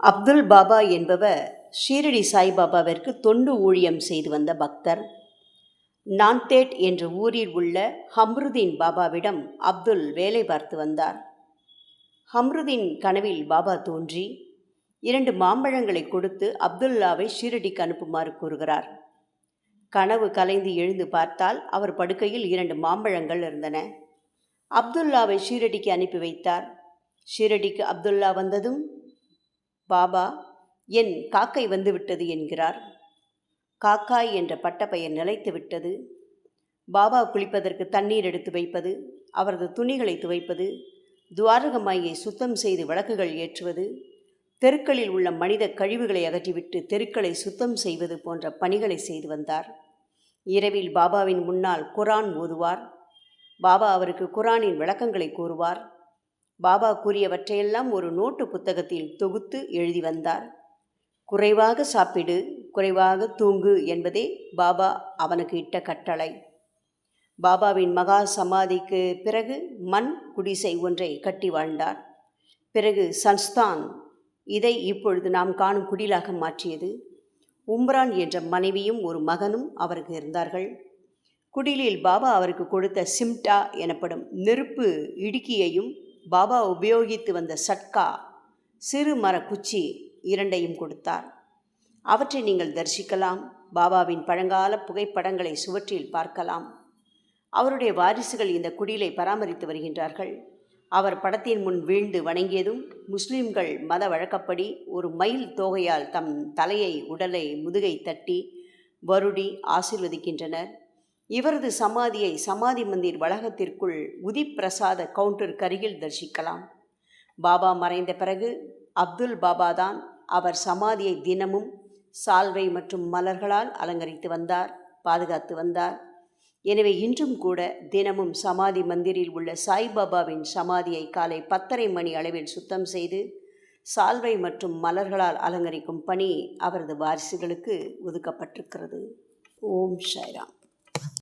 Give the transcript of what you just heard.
அப்துல் பாபா என்பவர் ஷீரடி சாய்பாபாவிற்கு தொண்டு ஊழியம் செய்து வந்த பக்தர். நாந்தேட் என்ற ஊரில் உள்ள ஹம்ருதீன் பாபாவிடம் அப்துல் வேலை பார்த்து வந்தார். ஹம்ருதீன் கனவில் பாபா தோன்றி இரண்டு மாம்பழங்களை கொடுத்து அப்துல்லாவை ஷீரடிக்கு அனுப்புமாறு கூறுகிறார். கனவு கலைந்து எழுந்து பார்த்தால் அவர் படுக்கையில் இரண்டு மாம்பழங்கள் இருந்தன. அப்துல்லாவை ஷீரடிக்கு அனுப்பி வைத்தார். ஷீரடிக்கு அப்துல்லா வந்ததும் பாபா என் காக்கை வந்துவிட்டது என்கிறார். காக்காய் என்ற பட்டப்பெயர் நிலைத்து விட்டது. பாபா குளிப்பதற்கு தண்ணீர் எடுத்து வைப்பது அவரது துணிகளை துவைப்பது துவாரகமாயை சுத்தம் செய்து விளக்குகள் ஏற்றுவது தெருக்களில் உள்ள மனித கழிவுகளை அகற்றிவிட்டு தெருக்களை சுத்தம் செய்வது போன்ற பணிகளை செய்து வந்தார். இரவில் பாபாவின் முன்னால் குரான் ஓதுவார். பாபா அவருக்கு குரானின் விளக்கங்களை கூறுவார். பாபா கூறியவற்றையெல்லாம் ஒரு நோட்டு புத்தகத்தில் தொகுத்து எழுதி வந்தார். குறைவாக சாப்பிடு குறைவாக தூங்கு என்பதே பாபா அவனுக்கு இட்ட கட்டளை. பாபாவின் மகா சமாதிக்கு பிறகு மண் குடிசை ஒன்றை கட்டி வாழ்ந்தார். பிறகு சன்ஸ்தான் இதை இப்பொழுது நாம் காணும் குடிலாக மாற்றியது. உம்ரான் என்ற மனைவியும் ஒரு மகனும் அவருக்கு இருந்தார்கள். குடிலில் பாபா அவருக்கு கொடுத்த சிம்டா எனப்படும் நெருப்பு இடுக்கியையும் பாபா உபயோகித்து வந்த சட்கா சிறு மர குச்சி இரண்டையும் கொடுத்தார். அவற்றை நீங்கள் தரிசிக்கலாம் பாபாவின் பழங்கால புகைப்படங்களை சுவற்றில் பார்க்கலாம். அவருடைய வாரிசுகள் இந்த குடிலை பராமரித்து வருகின்றார்கள். அவர் படத்தின் முன் வீழ்ந்து வணங்கியதும் முஸ்லிம்கள் மத வழக்கப்படி ஒரு மயில் தோகையால் தம் தலையை உடலை முதுகை தட்டி வருடி ஆசிர்வதிக்கின்றனர். இவரது சமாதியை சமாதி மந்திர் வளாகத்திற்குள் உதிப்பிரசாத கவுண்டர் கவுண்டருக்கு அருகில் தரிசிக்கலாம். பாபா மறைந்த பிறகு அப்துல் பாபா தான் அவர் சமாதியை தினமும் சால்வை மற்றும் மலர்களால் அலங்கரித்து வந்தார் பாதுகாத்து வந்தார். எனவே இன்றும் கூட தினமும் சமாதி மந்திரில் உள்ள சாய்பாபாவின் சமாதியை காலை பத்தரை மணி அளவில் சுத்தம் செய்து சால்வை மற்றும் மலர்களால் அலங்கரிக்கும் பணி அவரது வாரிசுகளுக்கு ஒதுக்கப்பட்டிருக்கிறது. ஓம் ஷைராம்